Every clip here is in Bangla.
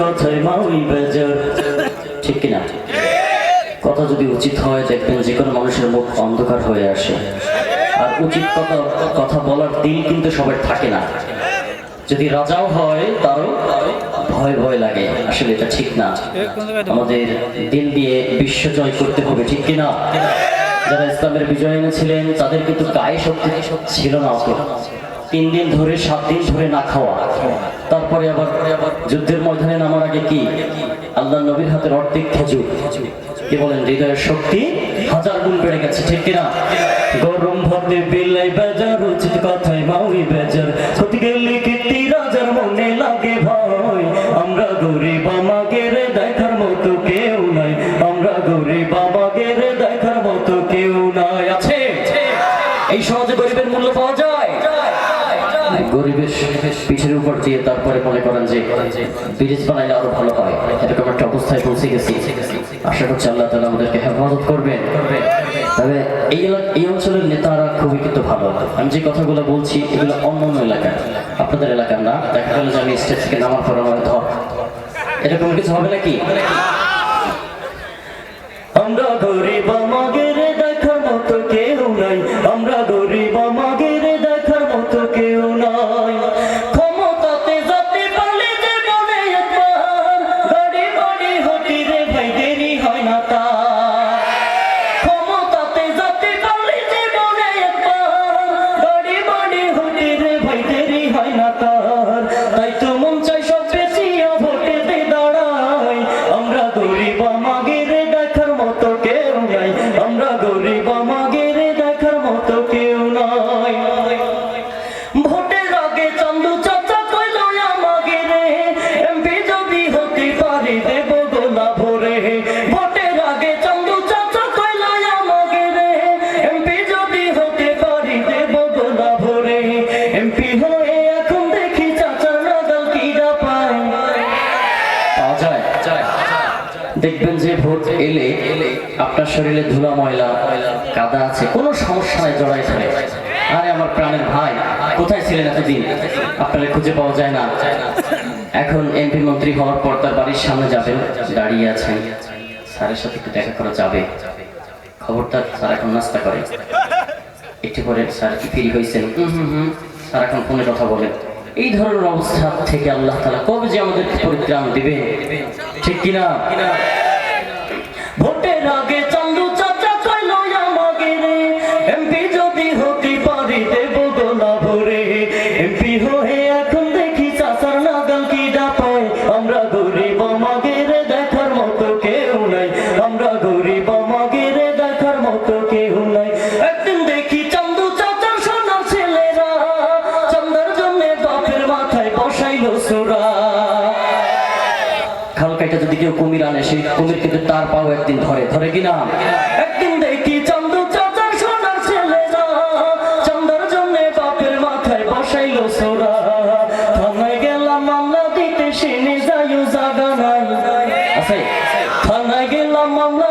কথায় মাউই বেজার। ঠিক কিনা? কথা যদি উচিত হয়, দেখবেন যে কোনো মানুষের মুখ অন্ধকার হয়ে আসে। আর উচিত কথা কথা বলার দিল কিন্তু সবার থাকে না। যদি রাজাও হয়, তারও ভয় ভয় লাগে। আসলে এটা ঠিক না। আমাদের দিল দিয়ে বিশ্ব জয় করতে হবে, ঠিক কিনা? যারা ইসলামের বিজয় এনেছিলেন, তাদের কিন্তু গায়ে শক্তি ছিল না তিন দিন ধরে, সাত দিন ধরে না খাওয়া। তারপরে আবার যুদ্ধের ময়দানে নামার আগে কি? আল্লাহ নবীর হাতের অর্ধেক খেজুর। কি বলেন? হৃদয়ের শক্তি হাজার গুণ বেড়ে গেছে, ঠিক কিনা? গরম ভর্তি বিলাই বাজার, উচিত কথায় মাউই বাজার। ক্ষতি গেলে কীর্তি রাজার মনে লাগে ভয়। আমরা গরিব, আমাদের দেখার মতো কেউ নাই। আমরা গরিব আমাদের দেখার মতো কেউ নাই আছে এই সমাজে গরিবের মূল্য পাওয়া যায় গরিবের পিঠের উপর দিয়ে তারপরে মনে করেন যে ব্রিজ বানাইলে আরও ভালো হয়। এরকম একটা অবস্থায় পৌঁছে গেছি। আশা করছি আল্লাহ তালা আমাদেরকে হেফাজত করবেন। তবে এই এই অঞ্চলের নেতারা খুবই কিন্তু ভালো। আমি যে কথাগুলো বলছি, এগুলো অন্য অন্য এলাকার। আপনাদের এলাকার না। দেখা গেল যে আমি স্টেজ থেকে নামার পর আমার ধর এরকম কিছু হবে নাকি? আমরা দেখবেন যে ভোট এলে আপনার শরীরে ধুলা ময়লা, কাদা আছে, কোনো সমস্যা নাই জড়াই ধরে আরে আমার প্রাণের ভাই, কোথায় ছিলেন এতদিন? আপনারা খুঁজে পাওয়া যায় না। এখন এমপি মন্ত্রী হওয়ার পর তার বাড়ির সামনে যাবেন, দাঁড়িয়ে আছেন। স্যারের সাথে একটু দেখা করা যাবে। খবরদার স্যার এখন নাস্তা করে। একটু পরে স্যার কি ফ্রি হয়েছেন হুম হুম। স্যার এখন ফোনে কথা বলেন। এই ধরনের অবস্থা থেকে আল্লাহ তালা কবে যে আমাদের পরিত্রাণ দিবে ঠিক কিনা? ভোটের আগে চন্দু চাচা কইল, আমাকে এমপি যদি হতে পারি, দেব গোলা ভরে এমপি হয়ে এখন দেখি চাচার নাগাল কি পায়। আমরা গরিব, আমাদের দেখার মতো কেউ নাই। আমরা গরিব দেখার মতো কেউ নাই। একদিন দেখি চন্দু চাচার সোনার ছেলেরা, চন্দার জন্য বাপের মাথায় বসাইলো সুরা। কাইটা যদি কেউ কুমির আনে, সেই কুমির কিন্তু তার পাও একদিন ধরে। ধরে কিনা একদিন দেখি চন্দ্র চাচার সোনার ছেলে বাপের মাথায় মামলা দিতে, সে জাগা নাই। আছে থানায় গেলাম মামলা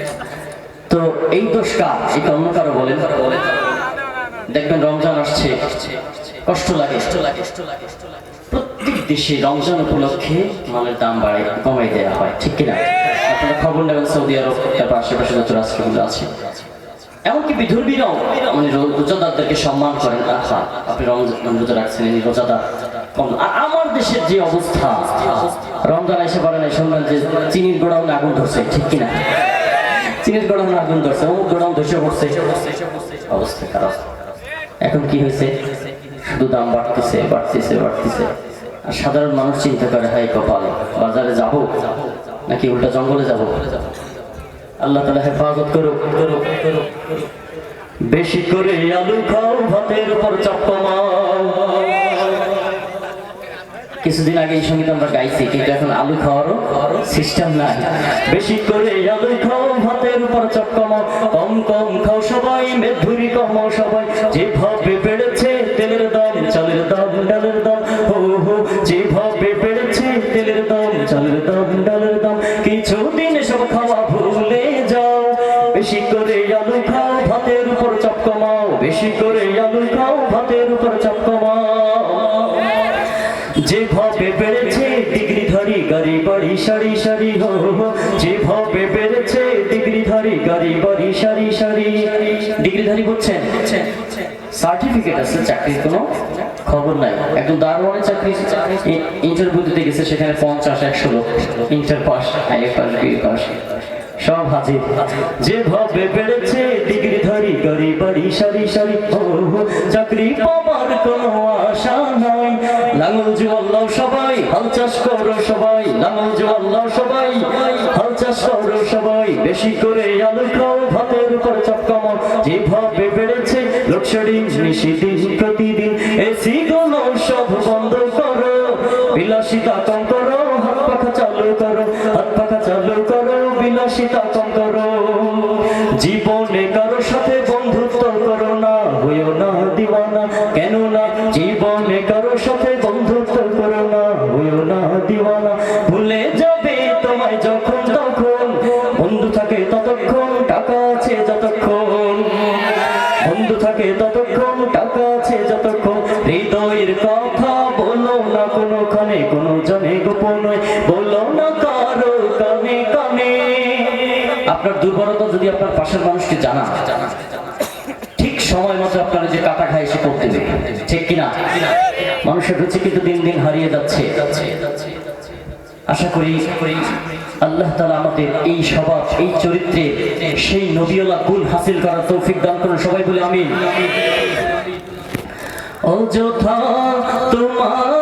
তো এই দোষ কার? এটা অন্য কারও বলেন। দেখবেন রমজান আসছে। কষ্ট লাগে। প্রত্যেক দেশে রমজান উপলক্ষে মালের দাম বাড়ে, কমাই দেওয়া হয়। ঠিক কিনা? আপনারা খবর নেবেন সৌদি আরব, তারপর আশেপাশে যত রাষ্ট্রগুলো আছে। এমনকি বিধর্মীরাও মানে রোজাদারদেরকে সম্মান করেন। আহা, আপনি রমজান রোজা রাখছেন, ইনি রোজাদার। কম আমার দেশের যে অবস্থা, রমজান এসে পারে না শুনবেন যে চিনির গোড়াউনে আগুন ধরছে, ঠিক কিনা? গোড়াউনে আগুন ধরছে? অমুক ধসে পড়ছে। অবস্থা খারাপ। এখন কি হয়েছে? শুধু দাম বাড়তেছে বাড়তেছে বাড়তেছে। আর সাধারণ মানুষ চিন্তা করে হাই কপাল, বাজারে যাব? নাকি উল্টা জঙ্গলে যাব? আল্লাহ তালা হেফাজত করুক। বেশি করে আলু খাও, ভাতের উপর চাপ কমাও কিছুদিন আগে এই সংগীত আমরা গাইছি, কিন্তু এখন আলু খাওয়ারও সিস্টেম নাই। বেশি করে আলু খাও, ভাতের উপর চাপ কম কম খাও সবাই, মেধুরি কম সবাই। যেভাবে বেড়েছে তেলের দাম, চালের দাম, ডালের দাম, হো হো, যেভাবে বেড়েছে তেলের দাম, চালের দাম, ডালের সারি সারি। যেভাবে বেড়েছে ডিগ্রিধারী গাড়ি সারি সারি। ডিগ্রিধারী বুঝছেন সার্টিফিকেট আছে, চাকরির কোনো খবর নাই। একদম দারোয়ানের চাকরি ইন্টারভিউ দিতে গেছে সেখানে পঞ্চাশ, একশো লোক। Inter pass I pass B pass সব হাজির। যেভাবে বেড়েছে ডিগ্রিধারী গাড়ি বাড়ি, সারি সারি। লোডশেডিং নিশিদিন প্রতিদিন এসি গুলো, সব বন্ধ করো। বিলাসিতা কম করো, হাত পাখা চালু করো, হাত পাখা চালু করো, বিলাসিতা কম করো। জীবনে কারও সাথে বন্ধুত্ব করো না, হইও না দিওয়ানা কেন না জীবনে কারও সাথে আপনার দুর্বলতা যদি আপনার পাশের মানুষকে জানা ঠিক সময় মতো আপনার যে কাটা খায় সে করতে দেবে। ঠিক কিনা? মানুষের রুচি কিন্তু দিন দিন হারিয়ে যাচ্ছে। আশা করি আল্লাহ তালা আমাদের এই স্বভাব এই চরিত্রে সেই নবীলা গুণ হাসিল করার তৌফিক দান করুন। সবাই বলে আমি অযথা তোমায়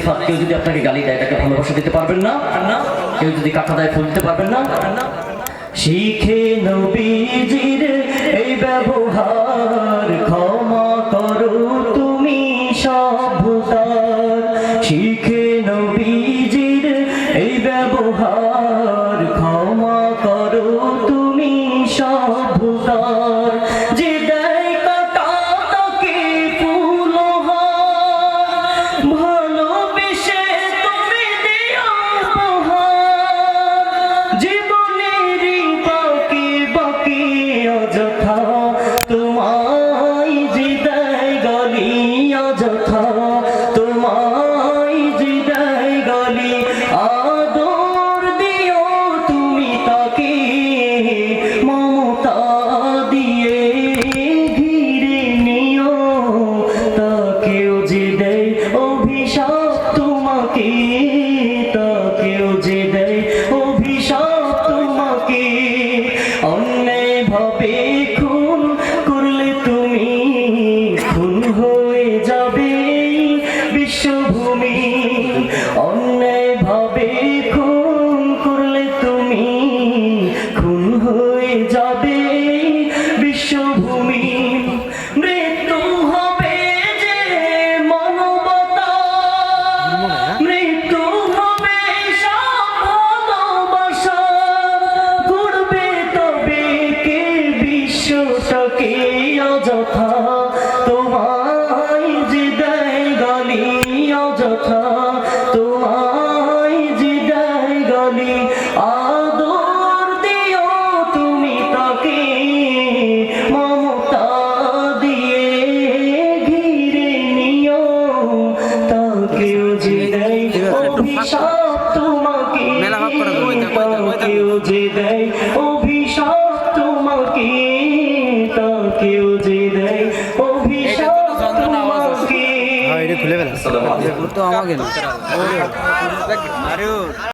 সিফাত কেউ যদি আপনাকে গালি দেয় তাকে ভালোবাসা দিতে পারবেন না। কেউ যদি কাঁথা দেয় ফুল দিতে পারবেন না। শিখে নবীজির এই ব্যবহার কেউ যে দেয় অভিশাপ তোমাকে কেউ যে দেয় অভিশাপ তোমাকে হ্যাঁ, তা খুলে ফেলা। তো আমাকে